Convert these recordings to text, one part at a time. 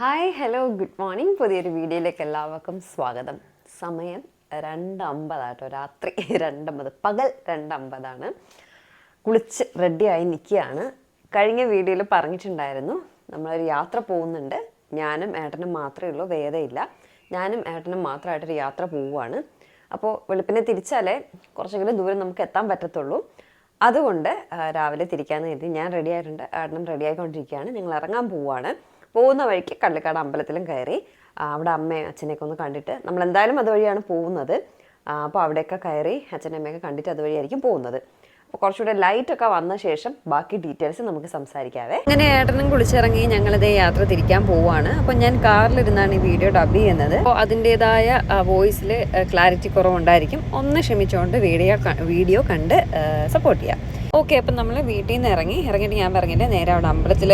Hi hello good morning പുതിയൊരു വീഡിയോയിലേക്ക് എല്ലാവർക്കും സ്വാഗതം. സമയം രണ്ട് രാത്രി രണ്ടമ്പത് പകൽ രണ്ടമ്പതാണ്. കുളിച്ച് റെഡിയായി നിൽക്കുകയാണ്. കഴിഞ്ഞ വീഡിയോയിൽ പറഞ്ഞിട്ടുണ്ടായിരുന്നു നമ്മളൊരു യാത്ര പോകുന്നുണ്ട്. ഞാനും ഏട്ടനും മാത്രമേ ഉള്ളൂ വേദയില്ല. ഞാനും ഏട്ടനും മാത്രമായിട്ടൊരു യാത്ര പോവുകയാണ്. അപ്പോൾ വെളുപ്പിനെ തിരിച്ചാലേ കുറച്ചെങ്കിലും ദൂരം നമുക്ക് എത്താൻ പറ്റത്തുള്ളൂ. അതുകൊണ്ട് രാവിലെ തിരിക്കാമെന്ന് കരുതി ഞാൻ റെഡി ആയിട്ടുണ്ട്. ഏട്ടനും റെഡി ആയിക്കൊണ്ടിരിക്കുകയാണ്. ഞങ്ങൾ ഇറങ്ങാൻ പോവുകയാണ്. പോകുന്ന വഴിക്ക് കള്ളിക്കാട് അമ്പലത്തിലും കയറി അവിടെ അമ്മയും അച്ഛനെയൊക്കെ ഒന്ന് കണ്ടിട്ട് നമ്മൾ എന്തായാലും അതുവഴിയാണ് പോകുന്നത്. അപ്പോൾ അവിടെയൊക്കെ കയറി അച്ഛനും അമ്മയൊക്കെ കണ്ടിട്ട് അതുവഴിയായിരിക്കും പോകുന്നത്. അപ്പോൾ കുറച്ചുകൂടെ ലൈറ്റ് ഒക്കെ വന്ന ശേഷം ബാക്കി ഡീറ്റെയിൽസ് നമുക്ക് സംസാരിക്കാവേ. അങ്ങനെ ഏട്ടനും കുളിച്ചിറങ്ങി ഞങ്ങളിതേ യാത്ര തിരിക്കാൻ പോവാണ്. അപ്പോൾ ഞാൻ കാറിലിരുന്നാണ് ഈ വീഡിയോ ഡബ് ചെയ്യുന്നത്. അപ്പോൾ അതിന്റെതായ വോയിസിൽ ക്ലാരിറ്റി കുറവുണ്ടായിരിക്കും. ഒന്ന് ക്ഷമിച്ചുകൊണ്ട് വീഡിയോ വീഡിയോ കണ്ട് സപ്പോർട്ട് ചെയ്യാം. ഓക്കെ അപ്പം നമ്മൾ വീട്ടിൽ നിന്ന് ഇറങ്ങി ഇറങ്ങിയിട്ട് ഞാൻ പറഞ്ഞിട്ട് നേരെ അവിടെ അമ്പലത്തിൽ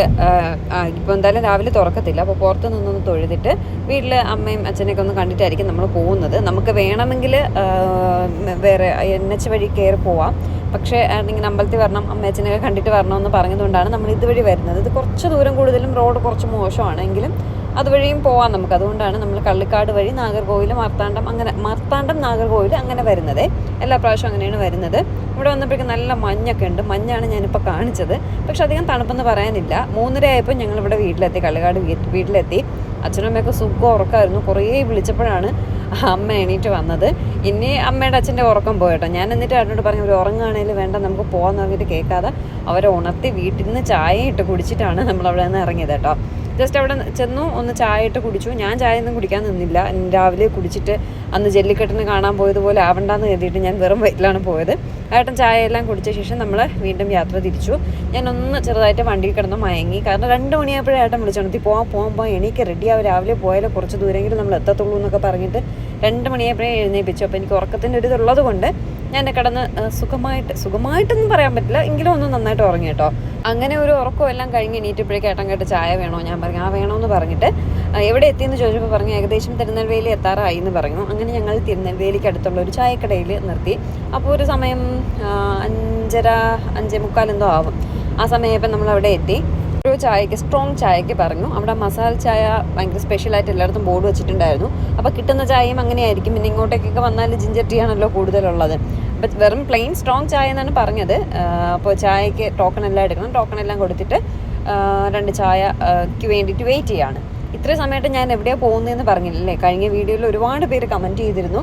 ഇപ്പോൾ എന്തായാലും രാവിലെ തുറക്കത്തില്ല അപ്പോൾ പുറത്ത് നിന്നൊന്ന് തൊഴുതിട്ട് വീട്ടിൽ അമ്മയും അച്ഛനെയൊക്കെ ഒന്ന് കണ്ടിട്ടായിരിക്കും നമ്മൾ പോകുന്നത്. നമുക്ക് വേണമെങ്കിൽ വേറെ എൻ എച്ച് വഴി കയറി പോവാം. പക്ഷേ ഇങ്ങനെ അമ്പലത്തിൽ വരണം അമ്മയച്ചനെയൊക്കെ കണ്ടിട്ട് വരണമെന്ന് പറഞ്ഞതുകൊണ്ടാണ് നമ്മൾ ഇതുവഴി വരുന്നത്. ഇത് കുറച്ച് ദൂരം കൂടുതലും റോഡ് കുറച്ച് മോശമാണ്. എങ്കിലും അതുവഴിയും പോവാം നമുക്ക്. അതുകൊണ്ടാണ് നമ്മൾ കള്ളിക്കാട് വഴി നാഗർകോവിൽ മാർത്താണ്ഡം അങ്ങനെ മാർത്താണ്ഡം നാഗർകോവിൽ അങ്ങനെ വരുന്നത്. എല്ലാ പ്രാവശ്യവും അങ്ങനെയാണ് വരുന്നത്. ഇവിടെ വന്നപ്പോഴേക്കും നല്ല മഞ്ഞൊക്കെ ഉണ്ട്. മഞ്ഞാണ് ഞാനിപ്പോൾ കാണിച്ചത്. പക്ഷെ അധികം തണുപ്പെന്ന് പറയാനില്ല. മൂന്നര ആയപ്പോൾ ഞങ്ങളിവിടെ വീട്ടിലെത്തി കള്ളിക്കാട് വീട്ടിലെത്തി. അച്ഛനും അമ്മയൊക്കെ സുഖം ഉറക്കമായിരുന്നു കുറേ വിളിച്ചപ്പോഴാണ് അമ്മ എണീറ്റ് വന്നത്. ഇനി അമ്മയുടെ അച്ഛന്റെ ഉറക്കം പോയിട്ടോ. ഞാൻ എന്നിട്ട് അവരോട് പറഞ്ഞു ഒരു ഉറങ്ങുകയാണെങ്കിൽ വേണ്ട നമുക്ക് പോകാമെന്ന് പറഞ്ഞിട്ട് കേൾക്കാതെ അവരെ ഉണർത്തി വീട്ടിൽ നിന്ന് ചായ ഇട്ട് കുടിച്ചിട്ടാണ് നമ്മൾ അവിടെ നിന്ന് ഇറങ്ങിയത് കേട്ടോ. ജസ്റ്റ് അവിടെ ചെന്നു ഒന്ന് ചായ ഇട്ട് കുടിച്ചു. ഞാൻ ചായ ഒന്നും കുടിക്കാൻ നിന്നില്ല. രാവിലെ കുടിച്ചിട്ട് അന്ന് ജെല്ലിക്കെട്ടിന് കാണാൻ പോയതുപോലെ ആവണ്ടെന്ന് കരുതിയിട്ട് ഞാൻ വെറും വയറ്റിലാണ് പോയത്. ഏട്ടൻ ചായ എല്ലാം കുടിച്ച ശേഷം നമ്മൾ വീണ്ടും യാത്ര തിരിച്ചു. ഞാൻ ഒന്ന് ചെറുതായിട്ട് വണ്ടിയിൽ കിടന്ന് മയങ്ങി. കാരണം രണ്ട് മണിയായപ്പോഴേ ഏട്ടൻ വിളിച്ചോണത്തി പോകാൻ പോകാൻ എനിക്ക് റെഡിയാവും രാവിലെ പോയാലേ കുറച്ച് ദൂരെങ്കിലും നമ്മൾ എത്തത്തുള്ളൂ എന്നൊക്കെ പറഞ്ഞിട്ട് രണ്ട് മണിയായപ്പോഴേ എഴുന്നേപ്പിച്ചു. അപ്പോൾ എനിക്ക് ഉറക്കത്തിന്റെ ഒരു ഇതുള്ളത് കൊണ്ട് ഞാൻ കിടന്ന് സുഖമായിട്ട് സുഖമായിട്ടൊന്നും പറയാൻ പറ്റില്ല. എങ്കിലും ഒന്ന് നന്നായിട്ട് ഉറങ്ങി കേട്ടോ. അങ്ങനെ ഒരു ഉറക്കം എല്ലാം കഴിഞ്ഞ് എണീറ്റപ്പോഴേക്കും ഏട്ടൻ കേട്ട് ചായ വേണോ? ഞാൻ പറഞ്ഞു ആ വേണമെന്ന് പറഞ്ഞിട്ട്. എവിടെ എത്തിയെന്ന് ചോദിച്ചപ്പോൾ പറഞ്ഞു ഏകദേശം തിരുനെൽവേലി എത്താറായി എന്ന് പറഞ്ഞു. അങ്ങനെ ഞങ്ങൾ തിരുനെൽവേലിക്ക് അടുത്തുള്ള ഒരു ചായക്കടയിൽ നിർത്തി. അപ്പോൾ ഒരു സമയം അഞ്ചര അഞ്ചേ മുക്കാൽ എന്തോ ആവും. ആ സമയപ്പം നമ്മൾ അവിടെ എത്തി. ഒരു ചായക്ക് സ്ട്രോങ് ചായക്ക് പറഞ്ഞു. അവിടെ മസാല ചായ ഭയങ്കര സ്പെഷ്യലായിട്ട് എല്ലായിടത്തും ബോർഡ് വെച്ചിട്ടുണ്ടായിരുന്നു. അപ്പോൾ കിട്ടുന്ന ചായയും അങ്ങനെയായിരിക്കും. പിന്നെ ഇങ്ങോട്ടേക്കൊക്കെ വന്നാൽ ജിഞ്ചർ ടീ ആണല്ലോ കൂടുതലുള്ളത്. അപ്പം വെറും പ്ലെയിൻ സ്ട്രോങ് ചായ എന്നാണ് പറഞ്ഞത്. അപ്പോൾ ചായക്ക് ടോക്കൺ എല്ലാം എടുക്കണം. ടോക്കൺ എല്ലാം കൊടുത്തിട്ട് രണ്ട് ചായക്ക് വേണ്ടിയിട്ട് വെയിറ്റ് ചെയ്യാണ്. ഇത്ര സമയത്ത് ഞാൻ എവിടെയാണ് പോകുന്നതെന്ന് പറഞ്ഞില്ലേ കഴിഞ്ഞ വീഡിയോയിൽ ഒരുപാട് പേര് കമന്റ് ചെയ്തിരുന്നു.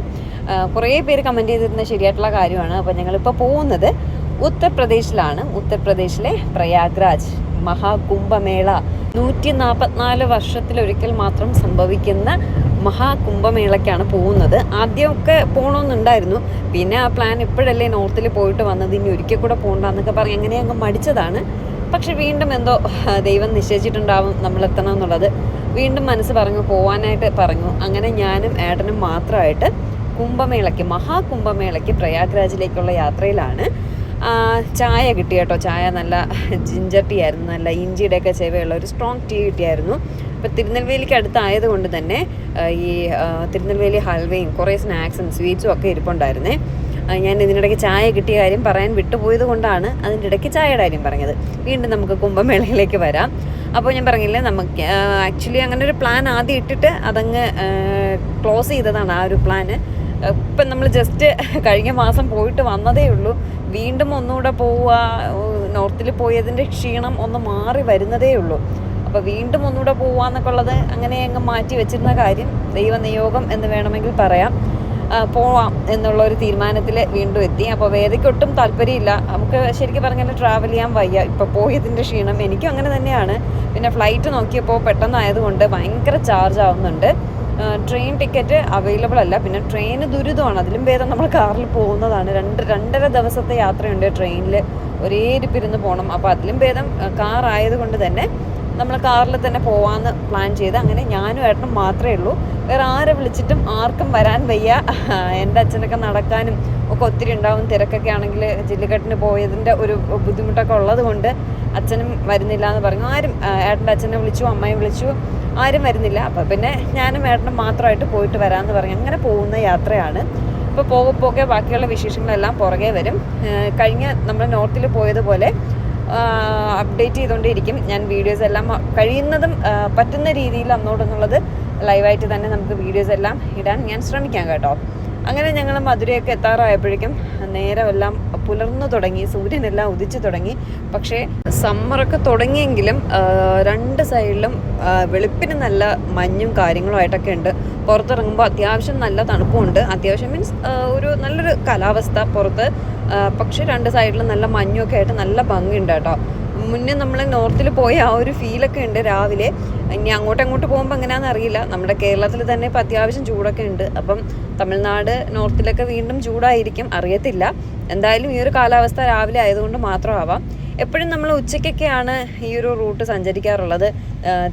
കുറേ പേര് കമന്റ് ചെയ്തിരുന്ന ശരിയായിട്ടുള്ള കാര്യമാണ്. അപ്പോൾ ഞങ്ങളിപ്പോൾ പോകുന്നത് ഉത്തർപ്രദേശിലാണ്. ഉത്തർപ്രദേശിലെ പ്രയാഗ്രാജ് മഹാകുംഭമേള. നൂറ്റി നാൽപ്പത്തിനാല് വർഷത്തിലൊരിക്കൽ മാത്രം സംഭവിക്കുന്ന മഹാകുംഭമേളയ്ക്കാണ് പോകുന്നത്. ആദ്യമൊക്കെ പോകണമെന്നുണ്ടായിരുന്നു പിന്നെ ആ പ്ലാൻ ഇപ്പോഴല്ലേ നോർത്തിൽ പോയിട്ട് വന്നത്. ഇനി ഒരിക്കൽ കൂടെ പോകണ്ടെന്നൊക്കെ പറഞ്ഞ് അങ്ങനെ അങ്ങ് മടിച്ചതാണ്. പക്ഷെ വീണ്ടും എന്തോ ദൈവം നിശ്ചയിച്ചിട്ടുണ്ടാവും നമ്മൾ എത്തണം എന്നുള്ളത് വീണ്ടും മനസ്സ് പറഞ്ഞു പോവാനായിട്ട് പറഞ്ഞു. അങ്ങനെ ഞാനും ഏട്ടനും മാത്രമായിട്ട് കുംഭമേളയ്ക്ക് മഹാകുംഭമേളയ്ക്ക് പ്രയാഗ്രാജിലേക്കുള്ള യാത്രയിലാണ്. ചായ കിട്ടി കേട്ടോ. ചായ നല്ല ജിഞ്ചർ ടീ ആയിരുന്നു. നല്ല ഇഞ്ചിയുടെയൊക്കെ ചെവയുള്ള ഒരു സ്ട്രോങ് ടീ കിട്ടിയായിരുന്നു. അപ്പോൾ തിരുനെൽവേലിക്ക് അടുത്തായത് കൊണ്ട് തന്നെ ഈ തിരുനെൽവേലി ഹൽവയും കുറേ സ്നാക്സും സ്വീറ്റ്സും ഒക്കെ ഇരിപ്പുണ്ടായിരുന്നേ. ഞാൻ ഇതിനിടയ്ക്ക് ചായ കിട്ടിയ കാര്യം പറയാൻ വിട്ടുപോയത് കൊണ്ടാണ് അതിന്റെ ഇടയ്ക്ക് ചായയുടെ കാര്യം പറഞ്ഞത്. വീണ്ടും നമുക്ക് കുംഭമേളയിലേക്ക് വരാം. അപ്പോൾ ഞാൻ പറഞ്ഞില്ലേ നമുക്ക് ആക്ച്വലി അങ്ങനെ ഒരു പ്ലാൻ ആദ്യം ഇട്ടിട്ട് അതങ്ങ് ക്ലോസ് ചെയ്തതാണ് ആ ഒരു പ്ലാന്. ഇപ്പം നമ്മൾ ജസ്റ്റ് കഴിഞ്ഞ മാസം പോയിട്ട് വന്നതേ ഉള്ളൂ. വീണ്ടും ഒന്നുകൂടെ പോവുക നോർത്തിൽ പോയതിന്റെ ക്ഷീണം ഒന്ന് മാറി വരുന്നതേ ഉള്ളൂ. അപ്പോൾ വീണ്ടും ഒന്നുകൂടെ പോവാന്നൊക്കെ ഉള്ളത് അങ്ങനെ അങ്ങ് മാറ്റി വെച്ചിരുന്ന കാര്യം ദൈവനിയോഗം എന്ന് വേണമെങ്കിൽ പറയാം. പോവാം എന്നുള്ള ഒരു തീരുമാനത്തിൽ വീണ്ടും എത്തി. അപ്പോൾ വേദയ്ക്ക് ഒട്ടും താല്പര്യമില്ല. നമുക്ക് ശരിക്കും പറഞ്ഞാൽ ട്രാവൽ ചെയ്യാൻ വയ്യ. ഇപ്പോൾ പോയതിന്റെ ക്ഷീണം എനിക്കും അങ്ങനെ തന്നെയാണ്. പിന്നെ ഫ്ലൈറ്റ് നോക്കിയപ്പോൾ പെട്ടെന്നായതുകൊണ്ട് ഭയങ്കര ചാർജ് ആവുന്നുണ്ട്. ട്രെയിൻ ടിക്കറ്റ് അവൈലബിൾ അല്ല. പിന്നെ ട്രെയിൻ ദുരിതമാണ്. അതിലും ഭേദം നമ്മൾ കാറിൽ പോകുന്നതാണ്. രണ്ട് രണ്ടര ദിവസത്തെ യാത്രയുണ്ട് ട്രെയിനിൽ ഒരേ ഇരിപ്പിരുന്ന് പോകണം അപ്പോൾ അതിലും ഭേദം കാർ ആയതുകൊണ്ട് തന്നെ നമ്മൾ കാറിൽ തന്നെ പോവാന്ന് പ്ലാൻ ചെയ്ത് അങ്ങനെ ഞാനും ഏട്ടനും മാത്രമേ ഉള്ളൂ. വേറെ ആരെ വിളിച്ചിട്ടും ആർക്കും വരാൻ വയ്യ. എന്റെ അച്ഛനൊക്കെ നടക്കാനും ഒക്കെ ഒത്തിരി ഉണ്ടാവും. തിരക്കൊക്കെ ആണെങ്കിൽ ജില്ലിക്കെട്ടിന് പോയതിന്റെ ഒരു ബുദ്ധിമുട്ടൊക്കെ ഉള്ളത് കൊണ്ട് അച്ഛനും വരുന്നില്ല എന്ന് പറഞ്ഞു. ആരും ഏട്ടന്റെ അച്ഛനെ വിളിച്ചു അമ്മയെ വിളിച്ചു ആരും വരുന്നില്ല. അപ്പോൾ പിന്നെ ഞാനും ഏട്ടനും മാത്രമായിട്ട് പോയിട്ട് വരാമെന്ന് പറഞ്ഞു. അങ്ങനെ പോകുന്ന യാത്രയാണ്. ഇപ്പോൾ പോകെ പോകെ ബാക്കിയുള്ള വിശേഷങ്ങളെല്ലാം പുറകെ വരും. കഴിഞ്ഞ നമ്മൾ നോർത്തിൽ പോയതുപോലെ അപ്ഡേറ്റ് ചെയ്തുകൊണ്ടിരിക്കും ഞാൻ വീഡിയോസ് എല്ലാം കഴിയുന്നതും പറ്റുന്ന രീതിയിൽ അന്നോടെന്നുള്ളത് ലൈവായിട്ട് തന്നെ നമുക്ക് വീഡിയോസ് എല്ലാം ഇടാൻ ഞാൻ ശ്രമിക്കാം കേട്ടോ. അങ്ങനെ ഞങ്ങൾ മധുരയൊക്കെ എത്താറായപ്പോഴേക്കും നേരമെല്ലാം പുലർന്നു തുടങ്ങി സൂര്യനെല്ലാം ഉദിച്ചു തുടങ്ങി. പക്ഷേ സമ്മറൊക്കെ തുടങ്ങിയെങ്കിലും രണ്ട് സൈഡിലും വെളുപ്പിന് നല്ല മഞ്ഞും കാര്യങ്ങളുമായിട്ടൊക്കെ ഉണ്ട്. പുറത്തിറങ്ങുമ്പോൾ അത്യാവശ്യം നല്ല തണുപ്പുണ്ട് അത്യാവശ്യം മീൻസ് ഒരു നല്ലൊരു കാലാവസ്ഥ പുറത്ത്. പക്ഷേ രണ്ട് സൈഡിലും നല്ല മഞ്ഞൊക്കെ ആയിട്ട് നല്ല ഭംഗിയുണ്ട് കേട്ടോ. മുന്നേ നമ്മൾ നോർത്തിൽ പോയ ആ ഒരു ഫീലൊക്കെ ഉണ്ട് രാവിലെ. ഇനി അങ്ങോട്ട് അങ്ങോട്ട് പോകുമ്പോൾ എങ്ങനെയാണെന്ന് അറിയില്ല. നമ്മുടെ കേരളത്തിൽ തന്നെ ഇപ്പം അത്യാവശ്യം ചൂടൊക്കെ ഉണ്ട്. അപ്പം തമിഴ്നാട് നോർത്തിലൊക്കെ വീണ്ടും ചൂടായിരിക്കും. അറിയത്തില്ല. എന്തായാലും ഈ ഒരു കാലാവസ്ഥ രാവിലെ ആയതുകൊണ്ട് മാത്രമാവാം. എപ്പോഴും നമ്മൾ ഉച്ചയ്ക്കൊക്കെയാണ് ഈ ഒരു റൂട്ട് സഞ്ചരിക്കാറുള്ളത്.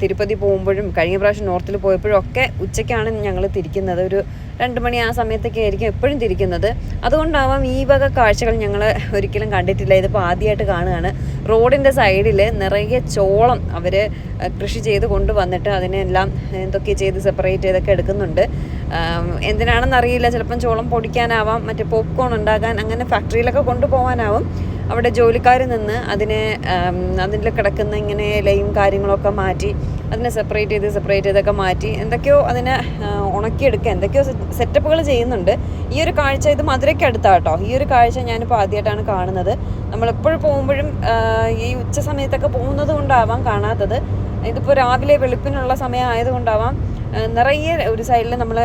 തിരുപ്പതി പോകുമ്പോഴും കഴിഞ്ഞ പ്രാവശ്യം നോർത്തിൽ പോയപ്പോഴും ഒക്കെ ഉച്ചയ്ക്കാണ് ഞങ്ങൾ തിരിക്കുന്നത്. ഒരു രണ്ട് മണി ആ സമയത്തൊക്കെ ആയിരിക്കും എപ്പോഴും തിരിക്കുന്നത്. അതുകൊണ്ടാവാം ഈ വക കാഴ്ചകൾ ഞങ്ങൾ ഒരിക്കലും കണ്ടിട്ടില്ല. ഇതിപ്പോൾ ആദ്യമായിട്ട് കാണുകയാണ്. റോഡിന്റെ സൈഡിൽ നിറയെ ചോളം അവർ കൃഷി ചെയ്ത് കൊണ്ടുവന്നിട്ട് അതിനെല്ലാം എന്തൊക്കെ ചെയ്ത് സെപ്പറേറ്റ് ചെയ്തൊക്കെ എടുക്കുന്നുണ്ട്. എന്തിനാണെന്നറിയില്ല. ചിലപ്പം ചോളം പൊടിക്കാനാവാം മറ്റേ പോപ്കോൺ ഉണ്ടാക്കാൻ അങ്ങനെ ഫാക്ടറിയിലൊക്കെ കൊണ്ടുപോകാനാവും. അവിടെ ജോലിക്കാർ നിന്ന് അതിനെ അതിൽ കിടക്കുന്ന ഇങ്ങനെ ലൈം കാര്യങ്ങളൊക്കെ മാറ്റി അതിനെ സെപ്പറേറ്റ് ചെയ്ത് സെപ്പറേറ്റ് ചെയ്തൊക്കെ മാറ്റി എന്തൊക്കെയോ അതിനെ ഉണക്കിയെടുക്കുക എന്തൊക്കെയോ സെറ്റപ്പുകൾ ചെയ്യുന്നുണ്ട്. ഈ ഒരു കാഴ്ച ഇത് മധുരയ്ക്ക് അടുത്താണ് കേട്ടോ ഈ ഒരു കാഴ്ച ഞാനിപ്പോൾ ആദ്യമായിട്ടാണ് കാണുന്നത്. നമ്മളെപ്പോഴും പോകുമ്പോഴും ഈ ഉച്ച സമയത്തൊക്കെ പോകുന്നത് കൊണ്ടാവാം കാണാത്തത്. ഇതിപ്പോൾ രാവിലെ വെളുപ്പിനുള്ള സമയം ആയതുകൊണ്ടാവാം നിറയെ ഒരു സൈഡിൽ നമ്മൾ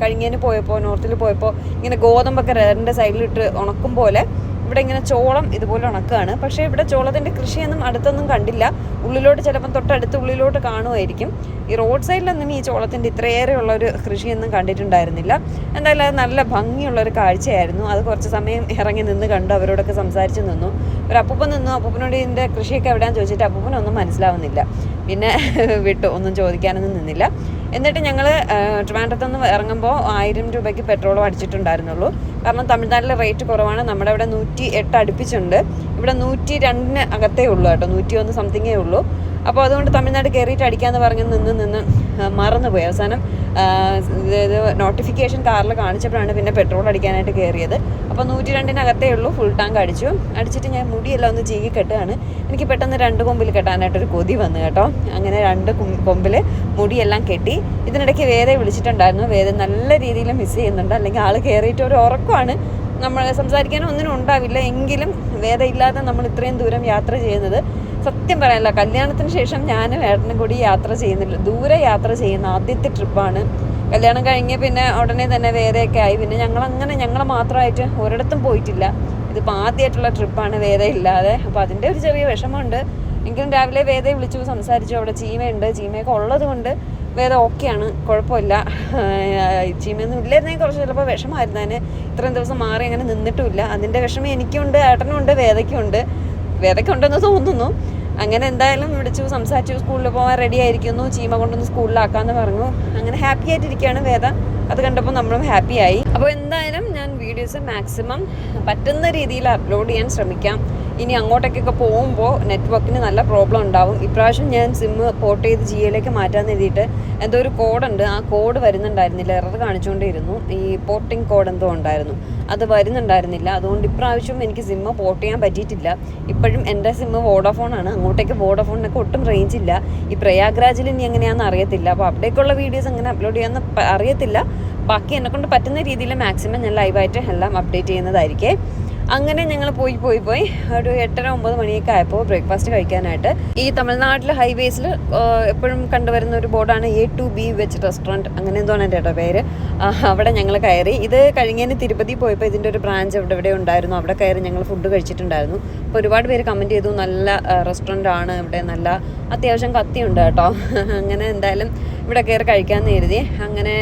കഴിഞ്ഞതിന് പോയപ്പോൾ നോർത്തിൽ പോയപ്പോൾ ഇങ്ങനെ ഗോതമ്പൊക്കെ രണ്ട് സൈഡിലിട്ട് ഉണക്കും പോലെ ഇവിടെ ഇങ്ങനെ ചോളം ഇതുപോലെ ഉണക്കുകയാണ് പക്ഷേ ഇവിടെ ചോളത്തിന്റെ കൃഷിയൊന്നും അടുത്തൊന്നും കണ്ടില്ല. ഉള്ളിലോട്ട് ചിലപ്പം തൊട്ടടുത്ത് ഉള്ളിലോട്ട് കാണുമായിരിക്കും. ഈ റോഡ് സൈഡിലൊന്നും ഈ ചോളത്തിന്റെ ഇത്രയേറെയുള്ള ഒരു കൃഷിയൊന്നും കണ്ടിട്ടുണ്ടായിരുന്നില്ല. എന്തായാലും അത് നല്ല ഭംഗിയുള്ള ഒരു കാഴ്ചയായിരുന്നു. അത് കുറച്ച് സമയം ഇറങ്ങി നിന്ന് കണ്ടു അവരോടൊക്കെ സംസാരിച്ച് നിന്നു. ഒരു അപ്പൂപ്പൻ നിന്നു. അപ്പൂപ്പനോട് ഇതിന്റെ കൃഷിയൊക്കെ എവിടെയാന്ന് ചോദിച്ചിട്ട് അപ്പൂപ്പനൊന്നും മനസ്സിലാവുന്നില്ല. പിന്നെ വിട്ടു. ഒന്നും ചോദിക്കാനൊന്നും നിന്നില്ല. എന്നിട്ട് ഞങ്ങൾ ട്രിവാൻഡ്രത്ത് നിന്ന് ഇറങ്ങുമ്പോൾ ആയിരം രൂപയ്ക്ക് പെട്രോളും അടിച്ചിട്ടുണ്ടായിരുന്നുള്ളൂ. കാരണം തമിഴ്നാട്ടിലെ റേറ്റ് കുറവാണ്. നമ്മുടെ ഇവിടെ നൂറ്റി എട്ട് അടുപ്പിച്ചുണ്ട്. ഇവിടെ നൂറ്റി രണ്ടിന് അകത്തേ ഉള്ളൂ കേട്ടോ. നൂറ്റി ഒന്ന് സംതിങ്ങേ ഉള്ളൂ. അപ്പോൾ അതുകൊണ്ട് തമിഴ്നാട് കയറിയിട്ട് അടിക്കാമെന്ന് പറഞ്ഞ് നിന്ന് നിന്ന് മറന്നുപോയി. അവസാനം ഇത് നോട്ടിഫിക്കേഷൻ കാറിൽ കാണിച്ചപ്പോഴാണ് പിന്നെ പെട്രോൾ അടിക്കാനായിട്ട് കയറിയത് അപ്പോൾ നൂറ്റി രണ്ടിനകത്തേ ഉള്ളൂ ഫുൾ ടാങ്ക് അടിച്ചു. അടിച്ചിട്ട് ഞാൻ മുടിയെല്ലാം ഒന്ന് ചീകി കെട്ടുകയാണ്. എനിക്ക് പെട്ടെന്ന് രണ്ട് കൊമ്പിൽ കെട്ടാനായിട്ടൊരു കൊതി വന്നു കേട്ടോ. അങ്ങനെ രണ്ട് കൊമ്പിൽ മുടിയെല്ലാം കെട്ടി. ഇതിനിടയ്ക്ക് വേദ വിളിച്ചിട്ടുണ്ടായിരുന്നു. വേദ നല്ല രീതിയിൽ മിസ് ചെയ്യുന്നുണ്ട്. അല്ലെങ്കിൽ ആൾ കയറിയിട്ട് ഒരു ഉറക്കമാണ്. നമ്മൾ സംസാരിക്കാനും ഒന്നിനും ഉണ്ടാവില്ല. എങ്കിലും വേദയില്ലാതെ നമ്മൾ ഇത്രയും ദൂരം യാത്ര ചെയ്യുന്നത് സത്യം പറയാനല്ല. കല്യാണത്തിന് ശേഷം ഞാനും ഏട്ടനും കൂടി യാത്ര ചെയ്യുന്നില്ല. ദൂരെ യാത്ര ചെയ്യുന്ന ആദ്യത്തെ ട്രിപ്പാണ്. കല്യാണം കഴിഞ്ഞ് പിന്നെ ഉടനെ തന്നെ വേറെയൊക്കെ ആയി. പിന്നെ ഞങ്ങൾ അങ്ങനെ ഞങ്ങൾ മാത്രമായിട്ട് ഒരിടത്തും പോയിട്ടില്ല. ഇതിപ്പോൾ ആദ്യമായിട്ടുള്ള ട്രിപ്പാണ് വേറെ ഇല്ലാതെ. അപ്പോൾ അതിന്റെ ഒരു ചെറിയ വിഷമമുണ്ട്. എങ്കിലും രാവിലെ വേദയെ വിളിച്ചു സംസാരിച്ചു. അവിടെ ചീമയുണ്ട്. ചീമയൊക്കെ ഉള്ളത് കൊണ്ട് വേദ ഓക്കെയാണ്. കുഴപ്പമില്ല. ചീമയൊന്നും ഇല്ലായിരുന്നെങ്കിൽ കുറച്ച് ചിലപ്പോൾ വിഷമായിരുന്നതിന്. ഇത്രയും ദിവസം മാറി അങ്ങനെ നിന്നിട്ടുമില്ല. അതിന്റെ വിഷമം എനിക്കുണ്ട് ഏട്ടനുണ്ട് വേദയ്ക്കുണ്ട് ഉണ്ടെന്ന് തോന്നുന്നു. അങ്ങനെ എന്തായാലും വിളിച്ചു സംസാരിച്ചു സ്കൂളിൽ പോകാൻ റെഡി ആയിരിക്കുന്നു. ചീമ കൊണ്ടൊന്ന് സ്കൂളിലാക്കാന്ന് പറഞ്ഞു. അങ്ങനെ ഹാപ്പി ആയിട്ടിരിക്കുകയാണ് വേദ. അത് കണ്ടപ്പോൾ നമ്മളും ഹാപ്പി ആയി. അപ്പോൾ എന്തായാലും ഞാൻ വീഡിയോസ് മാക്സിമം പറ്റുന്ന രീതിയിൽ അപ്ലോഡ് ചെയ്യാൻ ശ്രമിക്കാം. ഇനി അങ്ങോട്ടേക്കൊക്കെ പോകുമ്പോൾ നെറ്റ്വർക്കിന് നല്ല പ്രോബ്ലം ഉണ്ടാവും. ഇപ്രാവശ്യം ഞാൻ സിമ്മ് പോർട്ട് ചെയ്ത് ജിയോയിലേക്ക് മാറ്റാൻ എഴുതിയിട്ട് എന്തോ ഒരു കോഡുണ്ട് ആ കോഡ് വരുന്നുണ്ടായിരുന്നില്ല. എറർ കാണിച്ചുകൊണ്ടിരുന്നു. ഈ പോർട്ടിംഗ് കോഡ് എന്തോ ഉണ്ടായിരുന്നു. അത് വരുന്നുണ്ടായിരുന്നില്ല. അതുകൊണ്ട് ഇപ്രാവശ്യം എനിക്ക് സിമ്മ് പോർട്ട് ചെയ്യാൻ പറ്റിയിട്ടില്ല. ഇപ്പോഴും എന്റെ സിമ്മ് വോഡോഫോൺ ആണ്. അങ്ങോട്ടേക്ക് വോഡോഫോണിനൊക്കെ ഒട്ടും റേഞ്ച് ഇല്ല. ഈ പ്രയാഗ്രാജിൽ ഇനി എങ്ങനെയാണെന്ന് അറിയത്തില്ല. അപ്പോൾ അവിടേക്കുള്ള വീഡിയോസ് എങ്ങനെ അപ്ലോഡ് ചെയ്യാമെന്ന് അറിയത്തില്ല. ബാക്കി എന്നെക്കൊണ്ട് പറ്റുന്ന രീതിയിൽ മാക്സിമം ഞാൻ ലൈവായിട്ട് എല്ലാം അപ്ഡേറ്റ് ചെയ്യുന്നതായിരിക്കേ. അങ്ങനെ ഞങ്ങൾ പോയി പോയി പോയി. ഒരു എട്ടര ഒമ്പത് മണിയൊക്കെ ആയപ്പോൾ ബ്രേക്ക്ഫാസ്റ്റ് കഴിക്കാനായിട്ട് ഈ തമിഴ്നാട്ടിലെ ഹൈവേസിൽ എപ്പോഴും കണ്ടുവരുന്ന ഒരു ബോർഡാണ് എ ടു ബി വെച്ച് റെസ്റ്റോറന്റ് അങ്ങനെ എന്തോണ് എന്റെ പേര്? അവിടെ ഞങ്ങൾ കയറി. ഇത് കഴിഞ്ഞതിന് തിരുപ്പതി പോയപ്പോൾ ഇതിന്റെ ഒരു ബ്രാഞ്ച് അവിടെ ഇവിടെ ഉണ്ടായിരുന്നു. അവിടെ കയറി ഞങ്ങൾ ഫുഡ് കഴിച്ചിട്ടുണ്ടായിരുന്നു. അപ്പോൾ ഒരുപാട് പേര് കമന്റ് ചെയ്തു നല്ല റെസ്റ്റോറന്റ് ആണ്. ഇവിടെ നല്ല അത്യാവശ്യം കത്തിയുണ്ട് കേട്ടോ. അങ്ങനെ എന്തായാലും ഇവിടെ കയറി കഴിക്കാമെന്ന് കരുതി. അങ്ങനെ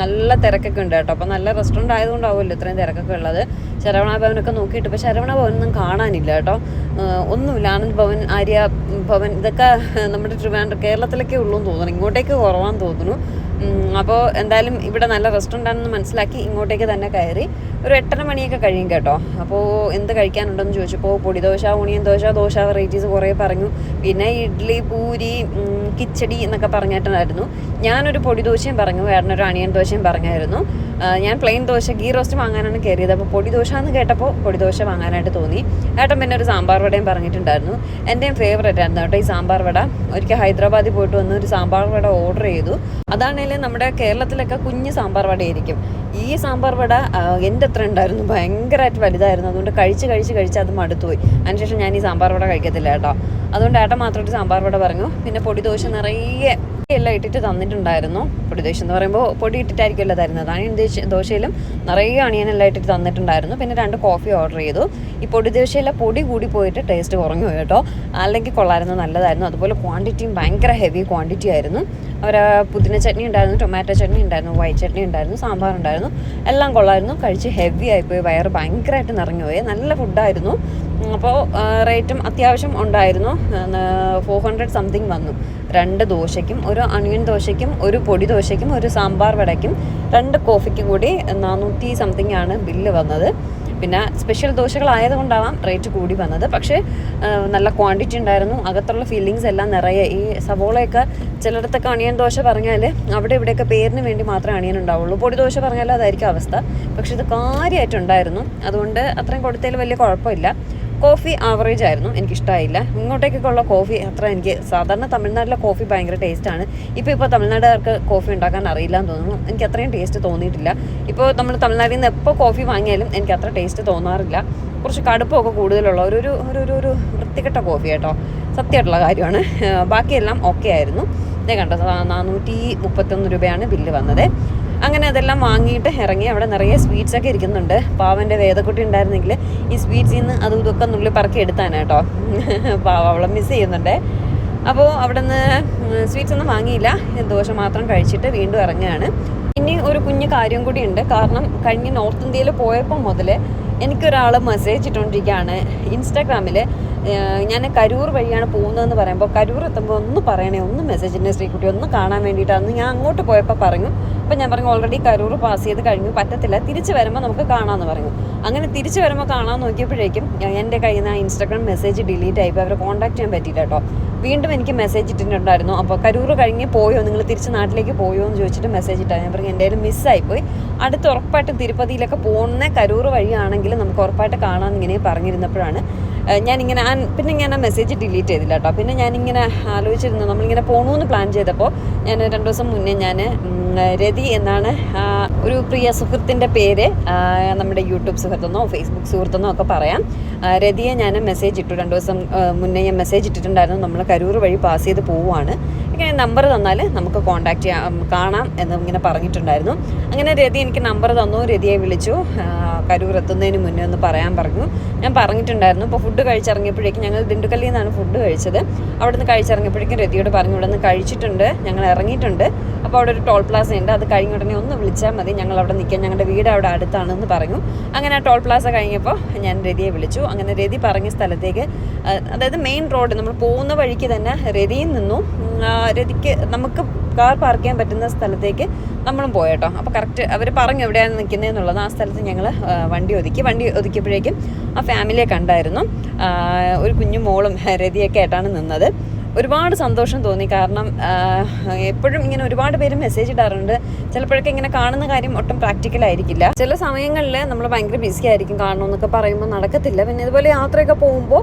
നല്ല തിരക്കൊക്കെ ഉണ്ട് കേട്ടോ. അപ്പോൾ നല്ല റെസ്റ്റോറന്റ് ആയതുകൊണ്ടാവുമല്ലോ ഇത്രയും തിരക്കൊക്കെ ഉള്ളത്. ശരവണ ഭവനൊക്കെ നോക്കിയിട്ട് ഇപ്പോൾ ശരവണ ഭവനൊന്നും കാണാനില്ല കേട്ടോ. ഒന്നുമില്ല. ആനന്ദ് ഭവൻ ആര്യ ഭവൻ ഇതൊക്കെ നമ്മുടെ ട്രിവാൻഡ്രം കേരളത്തിലൊക്കെ ഉള്ളൂ എന്ന് തോന്നുന്നു. ഇങ്ങോട്ടേക്ക് കുറവാന്ന് തോന്നുന്നു. അപ്പോൾ എന്തായാലും ഇവിടെ നല്ല റെസ്റ്റോറന്റ് ആണെന്ന് മനസ്സിലാക്കി ഇങ്ങോട്ടേക്ക് തന്നെ കയറി ഒരു എട്ടര മണിയൊക്കെ കഴിയും കേട്ടോ. അപ്പോൾ എന്ത് കഴിക്കാനുണ്ടെന്ന് ചോദിച്ചപ്പോൾ പൊടിദോശ ഉണിയൻ ദോശ ദോശ വെറൈറ്റീസ് കുറേ പറഞ്ഞു. പിന്നെ ഇഡ്ഡലി പൂരി കിച്ചടി എന്നൊക്കെ പറഞ്ഞിട്ടുണ്ടായിരുന്നു. ഞാനൊരു പൊടി ദോശയും പറഞ്ഞു. ഒരു അണിയൻ ദോശയും പറഞ്ഞായിരുന്നു. ഞാൻ പ്ലെയിൻ ദോശ ഗീ റോസ്റ്റ് വാങ്ങാനാണ് കയറിയത്. അപ്പോൾ പൊടി ദോശ എന്ന് കേട്ടപ്പോൾ പൊടി ദോശ വാങ്ങാനായിട്ട് തോന്നി. ഏട്ടൻ പിന്നെ ഒരു സാമ്പാർ വടയും പറഞ്ഞിട്ടുണ്ടായിരുന്നു. എന്റെയും ഫേവറേറ്റ് ആയിരുന്നു കേട്ടോ ഈ സാമ്പാർ വട. ഒരിക്കൽ ഹൈദരാബാദിൽ പോയിട്ട് വന്ന് ഒരു സാമ്പാർ വട ഓർഡർ ചെയ്തു. അതാണെങ്കിൽ നമ്മുടെ കേരളത്തിലൊക്കെ കുഞ്ഞ് സാമ്പാർ വടയായിരിക്കും. ഈ സാമ്പാർ വട എന്റെ അത്ര ഉണ്ടായിരുന്നു. ഭയങ്കരമായിട്ട് വലുതായിരുന്നു. അതുകൊണ്ട് കഴിച്ച് കഴിച്ച് കഴിച്ച് അത് മടുത്തുപോയി. അതിനുശേഷം ഞാൻ ഈ സാമ്പാർ വട കഴിക്കത്തില്ല കേട്ടോ. അതുകൊണ്ട് ഏട്ടൻ മാത്രമായിട്ട് സാമ്പാർ വട പറഞ്ഞു. പിന്നെ പൊടി ദോശ നിറയെ എല്ലാം ഇട്ടിട്ട് തന്നിട്ടുണ്ടായിരുന്നു. പൊടി ദോശ എന്ന് പറയുമ്പോൾ പൊടി ഇട്ടിട്ടായിരിക്കുമല്ലോ തരുന്നത്. അണിയൻ ദേശ ദോശയിലും നിറയെ അണിയനെല്ലാം ഇട്ടിട്ട് തന്നിട്ടുണ്ടായിരുന്നു. പിന്നെ രണ്ട് കോഫി ഓർഡർ ചെയ്തു. ഈ പൊടി ദോശയിലെ പൊടി കൂടി പോയിട്ട് ടേസ്റ്റ് കുറഞ്ഞു പോയി കേട്ടോ. അല്ലെങ്കിൽ കൊള്ളായിരുന്നു നല്ലതായിരുന്നു. അതുപോലെ ക്വാണ്ടിറ്റിയും ഭയങ്കര ഹെവി ക്വാണ്ടിറ്റി ആയിരുന്നു. അവർ പുതിന ചട്നി ഉണ്ടായിരുന്നു ടൊമാറ്റോ ചട്നി ഉണ്ടായിരുന്നു വൈറ്റ് ചട്നി ഉണ്ടായിരുന്നു സാമ്പാർ ഉണ്ടായിരുന്നു. എല്ലാം കൊള്ളായിരുന്നു കഴിച്ച് ഹെവി ആയിപ്പോയി വയറ് ഭയങ്കരമായിട്ട് നിറഞ്ഞുപോയി നല്ല ഫുഡായിരുന്നു അപ്പോൾ റേറ്റും അത്യാവശ്യം ഉണ്ടായിരുന്നു. ഫോർ ഹൺഡ്രഡ് സംതിങ് വന്നു. രണ്ട് ദോശയ്ക്കും ഒരു അണിയൻ ദോശയ്ക്കും ഒരു പൊടി ദോശയ്ക്കും ഒരു സാമ്പാർ വടയ്ക്കും രണ്ട് കോഫിക്കും കൂടി നാനൂറ്റി സംതിങ് ആണ് ബില്ല് വന്നത്. പിന്നെ സ്പെഷ്യൽ ദോശകളായതുകൊണ്ടാവാം റേറ്റ് കൂടി വന്നത്. പക്ഷേ നല്ല ക്വാണ്ടിറ്റി ഉണ്ടായിരുന്നു. അകത്തുള്ള ഫീലിങ്സ് എല്ലാം നിറയെ. ഈ സവോളയൊക്കെ ചിലയിടത്തൊക്കെ അണിയൻ ദോശ പറഞ്ഞാൽ അവിടെ ഇവിടെയൊക്കെ പേരിന് വേണ്ടി മാത്രമേ അണിയൻ ഉണ്ടാവുള്ളൂ. പൊടി ദോശ പറഞ്ഞാൽ അതായിരിക്കും അവസ്ഥ. പക്ഷേ ഇത് കാര്യമായിട്ടുണ്ടായിരുന്നു അതുകൊണ്ട് അത്രയും കൊടുത്തതിൽ വലിയ കുഴപ്പമില്ല. കോഫി ആവറേജ് ആയിരുന്നു. എനിക്കിഷ്ടമായില്ല ഇങ്ങോട്ടേക്കൊക്കെയുള്ള കോഫി അത്ര എനിക്ക് സാധാരണ തമിഴ്നാട്ടിലെ കോഫി ഭയങ്കര ടേസ്റ്റാണ് ഇപ്പോൾ ഇപ്പോൾ തമിഴ്നാട്ടുകാർക്ക് കോഫി ഉണ്ടാക്കാൻ അറിയില്ല എന്ന് തോന്നുന്നു. എനിക്ക് അത്രയും ടേസ്റ്റ് തോന്നിയിട്ടില്ല. ഇപ്പോൾ നമ്മൾ തമിഴ്നാട്ടിൽ നിന്ന് എപ്പോൾ കോഫി വാങ്ങിയാലും എനിക്ക് അത്ര ടേസ്റ്റ് തോന്നാറില്ല. കുറച്ച് കടുപ്പമൊക്കെ കൂടുതലുള്ള ഒരു ഒരു ഒരു ഒരു വൃത്തികെട്ട കോഫി കേട്ടോ. സത്യമായിട്ടുള്ള കാര്യമാണ്. ബാക്കിയെല്ലാം ഓക്കെ ആയിരുന്നു. ഇതേ കണ്ടോ നാനൂറ്റി മുപ്പത്തൊന്ന് രൂപയാണ് ബില്ല് വന്നത്. അങ്ങനെ അതെല്ലാം വാങ്ങിയിട്ട് ഇറങ്ങി അവിടെ നിറയെ സ്വീറ്റ്സ് ഒക്കെ ഇരിക്കുന്നുണ്ട്. പാവന്റെ വേദക്കുട്ടി ഉണ്ടായിരുന്നെങ്കിൽ ഈ സ്വീറ്റ്സിൽ നിന്ന് അതും ഇതൊക്കെ നുള്ളി പറക്കി എടുത്താണ് കേട്ടോ. പാവ അവളെ മിസ് ചെയ്യുന്നുണ്ട്. അപ്പോൾ അവിടെ നിന്ന് സ്വീറ്റ്സ് ഒന്നും വാങ്ങിയില്ല. ദോശ മാത്രം കഴിച്ചിട്ട് വീണ്ടും ഇറങ്ങുകയാണ്. ഇനി ഒരു കുഞ്ഞു കാര്യം കൂടി ഉണ്ട്. കാരണം കഴിഞ്ഞ നോർത്ത് ഇന്ത്യയിൽ പോയപ്പോൾ മുതൽ എനിക്കൊരാൾ മെസ്സേജ് ഇട്ടുകൊണ്ടിരിക്കുകയാണ് ഇൻസ്റ്റാഗ്രാമിൽ ഞാൻ കരൂർ വഴിയാണ് പോകുന്നതെന്ന് പറയുമ്പോൾ കരൂർ എത്തുമ്പോൾ ഒന്ന് പറയണേ ഒന്ന് മെസ്സേജ് ഉണ്ട് ശ്രീകുട്ടി ഒന്ന് കാണാൻ വേണ്ടിയിട്ടാണ് ഞാൻ അങ്ങോട്ട് പോയപ്പോൾ പറഞ്ഞു അപ്പോൾ ഞാൻ പറഞ്ഞു ഓൾറെഡി കരൂർ പാസ് ചെയ്ത് കഴിഞ്ഞു പറ്റത്തില്ല തിരിച്ച് വരുമ്പോൾ നമുക്ക് കാണാമെന്ന് പറഞ്ഞു. അങ്ങനെ തിരിച്ച് വരുമ്പോൾ കാണാൻ നോക്കിയപ്പോഴേക്കും എന്റെ കയ്യിൽ നിന്ന് ആ ഇൻസ്റ്റാഗ്രാം മെസ്സേജ് ഡിലീറ്റ് ആയിപ്പോൾ അവരെ കോൺടാക്ട് ചെയ്യാൻ പറ്റിയില്ല കേട്ടോ വീണ്ടും എനിക്ക് മെസ്സേജ് ഇട്ടിട്ടുണ്ടായിരുന്നു. അപ്പോൾ കരൂർ കഴിഞ്ഞ് പോയോ? നിങ്ങൾ തിരിച്ച് നാട്ടിലേക്ക് പോയോ എന്ന് ചോദിച്ചിട്ട് മെസ്സേജ് ഇട്ടാൽ ഞാൻ പറഞ്ഞു എന്തായാലും മിസ്സായിപ്പോയി അടുത്ത് ഉറപ്പായിട്ടും തിരുപ്പതിയിലൊക്കെ പോകുന്ന കരൂർ വഴിയാണെങ്കിൽ നമുക്ക് ഉറപ്പായിട്ട് കാണാമെന്ന് ഇങ്ങനെ പറഞ്ഞിരുന്നപ്പോഴാണ് ഞാനിങ്ങനെ പിന്നെ ഞാൻ ആ മെസ്സേജ് ഡിലീറ്റ് ചെയ്തില്ല കേട്ടോ. പിന്നെ ഞാനിങ്ങനെ ആലോചിച്ചിരുന്നു നമ്മളിങ്ങനെ പോകണമെന്ന് പ്ലാൻ ചെയ്തപ്പോൾ ഞാൻ രണ്ട് ദിവസം മുന്നേ ഞാൻ രതി എന്നാണ് ഒരു പ്രിയ സുഹൃത്തിന്റെ പേര് നമ്മുടെ യൂട്യൂബ് സുഹൃത്തെന്നോ ഫേസ്ബുക്ക് സുഹൃത്തെന്നോ ഒക്കെ പറയാം. രതിയെ ഞാൻ മെസ്സേജ് ഇട്ടു. രണ്ട് ദിവസം മുന്നേ ഞാൻ മെസ്സേജ് ഇട്ടിട്ടുണ്ടായിരുന്നു. നമ്മൾ കരൂർ വഴി പാസ് ചെയ്ത് പോവുകയാണ് ഇങ്ങനെ നമ്പർ തന്നാൽ നമുക്ക് കോൺടാക്റ്റ് ചെയ്യാം കാണാം എന്ന് ഇങ്ങനെ പറഞ്ഞിട്ടുണ്ടായിരുന്നു. അങ്ങനെ രതി എനിക്ക് നമ്പർ തന്നു. രതിയെ വിളിച്ചു. കരൂർ എത്തുന്നതിന് മുന്നേ ഒന്ന് പറയാൻ പറഞ്ഞു. ഞാൻ പറഞ്ഞിട്ടുണ്ടായിരുന്നു ഇപ്പോൾ ഫുഡ് കഴിച്ചിറങ്ങിയപ്പോഴേക്കും ഞങ്ങൾ ദിണ്ടുക്കല്ലിൽ നിന്നാണ് ഫുഡ് കഴിച്ചത്. അവിടെ നിന്ന് കഴിച്ചിറങ്ങിയപ്പോഴേക്കും രതിയോട് പറഞ്ഞു ഇവിടെ നിന്ന് കഴിച്ചിട്ടുണ്ട് ഞങ്ങൾ ഇറങ്ങിയിട്ടുണ്ട്. അപ്പോൾ അവിടെ ഒരു ടോൾ പ്ലാസ ഉണ്ട് അത് കഴിഞ്ഞ ഉടനെ ഒന്ന് വിളിച്ചാൽ മതി ഞങ്ങൾ അവിടെ നിൽക്കാൻ ഞങ്ങളുടെ വീട് അവിടെ അടുത്താണെന്ന് പറഞ്ഞു. അങ്ങനെ ആ ടോൾ പ്ലാസ കഴിഞ്ഞപ്പോൾ ഞാൻ രതിയെ വിളിച്ചു. അങ്ങനെ രതി പറഞ്ഞ സ്ഥലത്തേക്ക് അതായത് മെയിൻ റോഡ് നമ്മൾ പോകുന്ന വഴിക്ക് തന്നെ രതിയിൽ നിന്നും. രതിക്ക് നമുക്ക് കാർ പാർക്ക് ചെയ്യാൻ പറ്റുന്ന സ്ഥലത്തേക്ക് നമ്മളും പോയേട്ടോ അപ്പോൾ കറക്റ്റ് അവർ പറഞ്ഞു എവിടെയാണ് നിൽക്കുന്നതെന്നുള്ളത് ആ സ്ഥലത്ത് ഞങ്ങൾ വണ്ടി ഒതുക്കി. വണ്ടി ഒതുക്കിയപ്പോഴേക്കും ആ ഫാമിലിയെ കണ്ടായിരുന്നു. ഒരു കുഞ്ഞു മോളും രതിയൊക്കെ ആയിട്ടാണ് നിന്നത്. ഒരുപാട് സന്തോഷം തോന്നി. കാരണം എപ്പോഴും ഇങ്ങനെ ഒരുപാട് പേര് മെസ്സേജ് ഇടാറുണ്ട്. ചിലപ്പോഴൊക്കെ ഇങ്ങനെ കാണുന്ന കാര്യം ഒട്ടും പ്രാക്ടിക്കൽ ആയിരിക്കില്ല. ചില സമയങ്ങളിൽ നമ്മൾ ഭയങ്കര ബിസി ആയിരിക്കും. കാണണമെന്നൊക്കെ പറയുമ്പോൾ നടക്കത്തില്ല. പിന്നെ ഇതുപോലെ യാത്രയൊക്കെ പോകുമ്പോൾ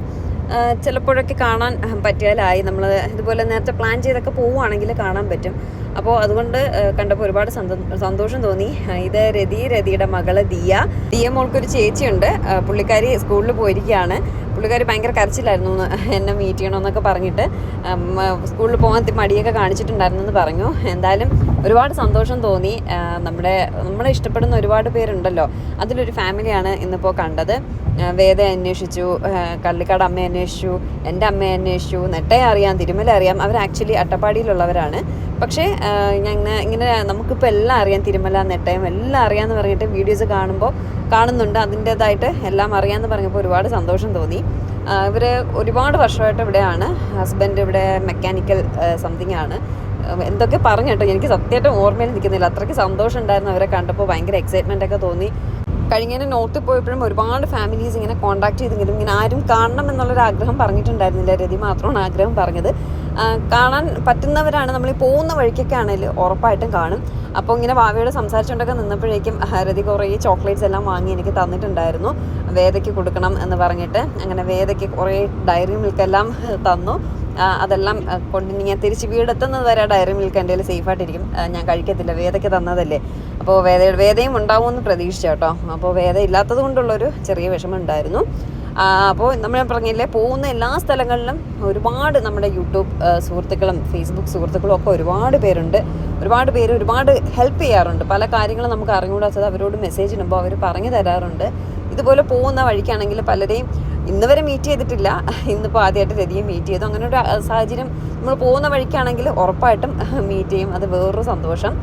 ചിലപ്പോഴൊക്കെ കാണാൻ പറ്റിയാലായി. നമ്മൾ ഇതുപോലെ നേരത്തെ പ്ലാൻ ചെയ്തൊക്കെ പോവുകയാണെങ്കിൽ കാണാൻ പറ്റും. അപ്പോൾ അതുകൊണ്ട് കണ്ടപ്പോൾ ഒരുപാട് സന്തോ- സന്തോഷം തോന്നി. ഇത് രതി രതിയുടെ മകൾ ദിയ. ദിയ മോൾക്കൊരു ചേച്ചിയുണ്ട്. പുള്ളിക്കാരി സ്കൂളിൽ പോയിരിക്കുകയാണ് പുള്ളിക്കാരി ഭയങ്കര കരച്ചിലായിരുന്നു. എന്നെ മീറ്റ് ചെയ്യണമെന്നൊക്കെ പറഞ്ഞിട്ട്. സ്കൂളിൽ പോകാൻ മടിയൊക്കെ കാണിച്ചിട്ടുണ്ടായിരുന്നു എന്ന് പറഞ്ഞു. എന്തായാലും ഒരുപാട് സന്തോഷം തോന്നി. നമ്മുടെ നമ്മളെ ഇഷ്ടപ്പെടുന്ന ഒരുപാട് പേരുണ്ടല്ലോ. അതിലൊരു ഫാമിലിയാണ് ഇന്നിപ്പോൾ കണ്ടത്. വേദ അന്വേഷിച്ചു. കള്ളിക്കാട് അമ്മയെ അന്വേഷിച്ചു എന്റെ അമ്മയെ അന്വേഷിച്ചു നെട്ടയെ അറിയാം തിരുമല അറിയാം. അവർ ആക്ച്വലി അട്ടപ്പാടിയിലുള്ളവരാണ്. പക്ഷേ ഞങ്ങൾ ഇങ്ങനെ നമുക്കിപ്പോൾ എല്ലാം അറിയാം തിരുമല നെട്ടയം എല്ലാം അറിയാമെന്ന് പറഞ്ഞിട്ട് വീഡിയോസ് കാണുമ്പോൾ കാണുന്നുണ്ട്. അതിന്റേതായിട്ട് എല്ലാം അറിയാമെന്ന് പറഞ്ഞപ്പോൾ ഒരുപാട് സന്തോഷം തോന്നി. ഇവർ ഒരുപാട് വർഷമായിട്ട് ഇവിടെയാണ്. ഹസ്ബൻഡ് ഇവിടെ മെക്കാനിക്കൽ സംതിങ് ആണ്. എന്തൊക്കെ പറഞ്ഞു കേട്ടോ എനിക്ക് സത്യമായിട്ടും ഓർമ്മയിൽ നിൽക്കുന്നില്ല. അത്രയ്ക്ക് സന്തോഷം ഉണ്ടായിരുന്നു അവരെ കണ്ടപ്പോൾ. ഭയങ്കര എക്സൈറ്റ്മെന്റ് ഒക്കെ തോന്നി. കഴിഞ്ഞതിന് നോർത്ത് പോയപ്പോഴും ഒരുപാട് ഫാമിലീസ് ഇങ്ങനെ കോൺടാക്ട് ചെയ്തെങ്കിലും ഇങ്ങനെ ആരും കാണണം എന്നുള്ളൊരു ആഗ്രഹം പറഞ്ഞിട്ടുണ്ടായിരുന്നില്ല. രതി മാത്രമാണ് ആഗ്രഹം പറഞ്ഞത്. കാണാൻ പറ്റുന്നവരാണ്. നമ്മൾ പോകുന്ന വഴിക്കൊക്കെ ആണെങ്കിൽ ഉറപ്പായിട്ടും കാണും. അപ്പോൾ ഇങ്ങനെ വാവയോട് സംസാരിച്ചുകൊണ്ടൊക്കെ നിന്നപ്പോഴേക്കും ഹരതി കുറേ ചോക്ലേറ്റ്സ് എല്ലാം വാങ്ങി എനിക്ക് തന്നിട്ടുണ്ടായിരുന്നു. വേദയ്ക്ക് കൊടുക്കണം എന്ന് പറഞ്ഞിട്ട് അങ്ങനെ വേദയ്ക്ക് കുറേ ഡയറി മിൽക്ക് എല്ലാം തന്നു. അതെല്ലാം കൊണ്ട് ഞാൻ തിരിച്ച് വീടെത്തുന്നത് വരെ ഡയറി മിൽക്ക് എന്റെ കയ്യിൽ സേഫായിട്ടിരിക്കും. ഞാൻ കഴിക്കത്തില്ല. വേദയ്ക്ക് തന്നതല്ലേ. അപ്പോൾ വേദ വേദയും ഉണ്ടാവുമെന്ന് പ്രതീക്ഷിച്ചു കേട്ടോ. അപ്പോൾ വേദ ഇല്ലാത്തത് കൊണ്ടുള്ളൊരു ചെറിയ വിഷമം ഉണ്ടായിരുന്നു. അപ്പോൾ നമ്മൾ പറഞ്ഞില്ലേ പോകുന്ന എല്ലാ സ്ഥലങ്ങളിലും ഒരുപാട് നമ്മുടെ യൂട്യൂബ് സുഹൃത്തുക്കളും ഫേസ്ബുക്ക് സുഹൃത്തുക്കളും ഒക്കെ ഒരുപാട് പേരുണ്ട്. ഒരുപാട് പേര് ഒരുപാട് ഹെൽപ്പ് ചെയ്യാറുണ്ട്. പല കാര്യങ്ങളും നമുക്ക് അറിഞ്ഞുകൂടാത്തത് അവരോട് മെസ്സേജ് ഇടുമ്പോൾ അവർ പറഞ്ഞു തരാറുണ്ട്. ഇതുപോലെ പോകുന്ന വഴിക്കാണെങ്കിൽ പലരെയും ഇന്ന് വരെ മീറ്റ് ചെയ്തിട്ടില്ല. ഇന്നിപ്പോൾ ആദ്യമായിട്ട് രതിയെ മീറ്റ് ചെയ്തു. അങ്ങനെ ഒരു സാഹചര്യം നമ്മൾ പോകുന്ന വഴിക്കാണെങ്കിൽ ഉറപ്പായിട്ടും മീറ്റ് ചെയ്യും. അത് വേറൊരു സന്തോഷം.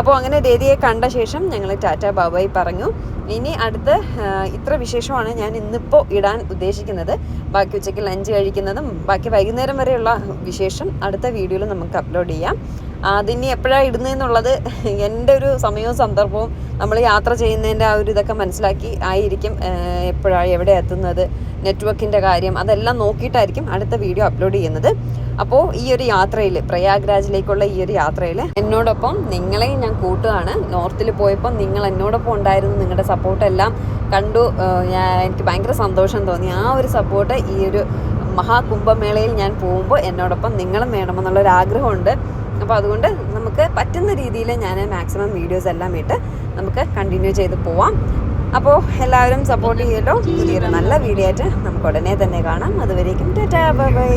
അപ്പോൾ അങ്ങനെ രതിയെ കണ്ട ശേഷം ഞങ്ങൾ ടാറ്റ ബാബായി പറഞ്ഞു. ഇനി അടുത്ത് ഇത്ര വിശേഷമാണ് ഞാൻ ഇന്നിപ്പോൾ ഇടാൻ ഉദ്ദേശിക്കുന്നത്. ബാക്കി ഉച്ചയ്ക്ക് ലഞ്ച് കഴിക്കുന്നതും ബാക്കി വൈകുന്നേരം വരെയുള്ള വിശേഷം അടുത്ത വീഡിയോയിൽ നമുക്ക് അപ്ലോഡ് ചെയ്യാം. അതിനി എപ്പോഴാണ് ഇടുന്നതെന്നുള്ളത് എന്റെ ഒരു സമയവും സന്ദർഭവും നമ്മൾ യാത്ര ചെയ്യുന്നതിന്റെ ആ ഒരു ഇതൊക്കെ മനസ്സിലാക്കി ആയിരിക്കും എപ്പോഴാണ് എവിടെ എത്തുന്നത് നെറ്റ്വർക്കിന്റെ കാര്യം അതെല്ലാം നോക്കിയിട്ടായിരിക്കും അടുത്ത വീഡിയോ അപ്ലോഡ് ചെയ്യുന്നത്. അപ്പോൾ ഈ ഒരു യാത്രയിൽ പ്രയാഗ്രാജിലേക്കുള്ള ഈ ഒരു യാത്രയിൽ എന്നോടൊപ്പം നിങ്ങളെയും ഞാൻ കൂട്ടുകയാണ്. നോർത്തിൽ പോയപ്പോൾ നിങ്ങൾ എന്നോടൊപ്പം ഉണ്ടായിരുന്നു നിങ്ങളുടെ സപ്പോർട്ടെല്ലാം കണ്ടു. എനിക്ക് ഭയങ്കര സന്തോഷം തോന്നി. ആ ഒരു സപ്പോർട്ട് ഈ ഒരു മഹാകുംഭമേളയിൽ ഞാൻ പോകുമ്പോൾ എന്നോടൊപ്പം നിങ്ങളും വേണമെന്നുള്ളൊരു ആഗ്രഹമുണ്ട്. അപ്പോൾ അതുകൊണ്ട് നമുക്ക് പറ്റുന്ന രീതിയിൽ ഞാൻ മാക്സിമം വീഡിയോസ് എല്ലാം ഇട്ട് നമുക്ക് കണ്ടിന്യൂ ചെയ്ത് പോവാം. അപ്പോൾ എല്ലാവരും സപ്പോർട്ട് ചെയ്യട്ടോ. പുതിയൊരു നല്ല വീഡിയോ ആയിട്ട് നമുക്ക് ഉടനെ തന്നെ കാണാം. അതുവരേക്കും ടാറ്റാ ബൈ.